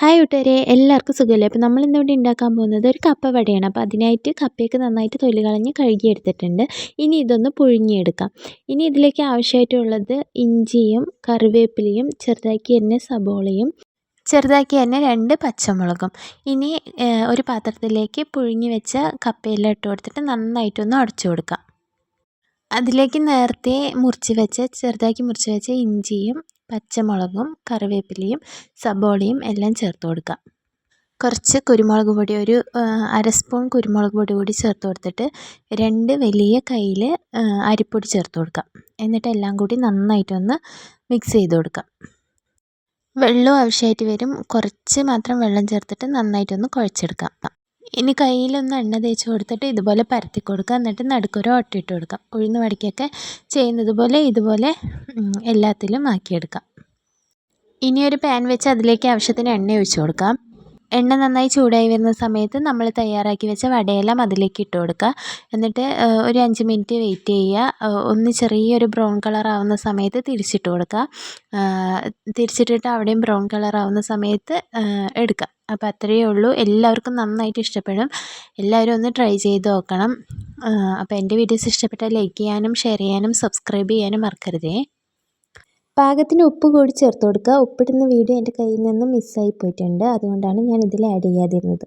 Hi കൂട്ടുകാരെ എല്ലാവർക്കും സുഖമല്ലേ? അപ്പോൾ നമ്മൾ ഇന്നിവിടെ ഉണ്ടാക്കാൻ പോകുന്നത് ഒരു കപ്പ വടയാണ് അപ്പോൾ അതിനായിട്ട് കപ്പയൊക്കെ നന്നായിട്ട് തൊലി കളഞ്ഞ് കഴുകിയെടുത്തിട്ടുണ്ട്. ഇനി ഇതൊന്ന് പുഴുങ്ങിയെടുക്കാം. ഇനി ഇതിലേക്ക് ആവശ്യമായിട്ടുള്ളത് ഇഞ്ചിയും കറിവേപ്പിലയും ചെറുതാക്കി തന്നെ സബോളയും ചെറുതാക്കി തന്നെ രണ്ട് പച്ചമുളകും. ഇനി ഒരു പാത്രത്തിലേക്ക് പുഴുങ്ങി വെച്ച കപ്പയെല്ലാം ഇട്ട് കൊടുത്തിട്ട് നന്നായിട്ടൊന്ന് അടച്ചു കൊടുക്കാം. അതിലേക്ക് നേരത്തെ മുറിച്ച് വെച്ച ചെറുതാക്കി മുറിച്ച് വെച്ച ഇഞ്ചിയും പച്ചമുളകും കറിവേപ്പിലയും സബോളയും എല്ലാം ചേർത്ത് കൊടുക്കുക. കുറച്ച് കുരുമുളക് പൊടി ഒരു അര സ്പൂൺ കുരുമുളക് പൊടി കൂടി ചേർത്ത് കൊടുത്തിട്ട് രണ്ട് വലിയ കയ്യിൽ അരിപ്പൊടി ചേർത്ത് കൊടുക്കുക. എന്നിട്ട് എല്ലാം കൂടി നന്നായിട്ടൊന്ന് മിക്സ് ചെയ്ത് കൊടുക്കുക. വെള്ളം ആവശ്യമായിട്ട് വരും. കുറച്ച് മാത്രം വെള്ളം ചേർത്തിട്ട് നന്നായിട്ടൊന്ന് കുഴച്ചെടുക്കാം ഇനി കയ്യിലൊന്ന് എണ്ണ തേച്ച് കൊടുത്തിട്ട് ഇതുപോലെ പരത്തി കൊടുക്കുക. എന്നിട്ട് നടുക്കൊരു ഒട്ടിട്ട് കൊടുക്കാം. ഉഴുന്ന് വടിക്കൊക്കെ ചെയ്യുന്നത് പോലെ ഇതുപോലെ എല്ലാത്തിലും ആക്കിയെടുക്കാം. ഇനി ഒരു പാൻ വെച്ച് അതിലേക്ക് ആവശ്യത്തിന് എണ്ണ ഒഴിച്ച് കൊടുക്കാം. എണ്ണ നന്നായി ചൂടായി വരുന്ന സമയത്ത് നമ്മൾ തയ്യാറാക്കി വെച്ച വടയെല്ലാം അതിലേക്ക് ഇട്ട് കൊടുക്കുക. എന്നിട്ട് ഒരു അഞ്ച് മിനിറ്റ് വെയിറ്റ് ചെയ്യുക. ഒന്ന് ചെറിയൊരു ബ്രൗൺ കളർ ആവുന്ന സമയത്ത് തിരിച്ചിട്ട് കൊടുക്കുക. തിരിച്ചിട്ടിട്ട് അവിടെയും ബ്രൗൺ കളർ ആവുന്ന സമയത്ത് എടുക്കുക. അപ്പോൾ അത്രയേ ഉള്ളൂ. എല്ലാവർക്കും നന്നായിട്ട് ഇഷ്ടപ്പെടും. എല്ലാവരും ഒന്ന് ട്രൈ ചെയ്ത് നോക്കണം. അപ്പോൾ എന്റെ വീഡിയോസ് ഇഷ്ടപ്പെട്ടാൽ ലൈക്ക് ചെയ്യാനും ഷെയർ ചെയ്യാനും സബ്സ്ക്രൈബ് ചെയ്യാനും മറക്കരുതേ. പാകത്തിന് ഉപ്പ് കൂടി ചേർത്ത് കൊടുക്കുക. ഉപ്പിടുന്ന വീഡിയോ എന്റെ കയ്യിൽ നിന്ന് മിസ്സായി പോയിട്ടുണ്ട്. അതുകൊണ്ടാണ് ഞാൻ ഇതിൽ ആഡ് ചെയ്യാതിരുന്നത്.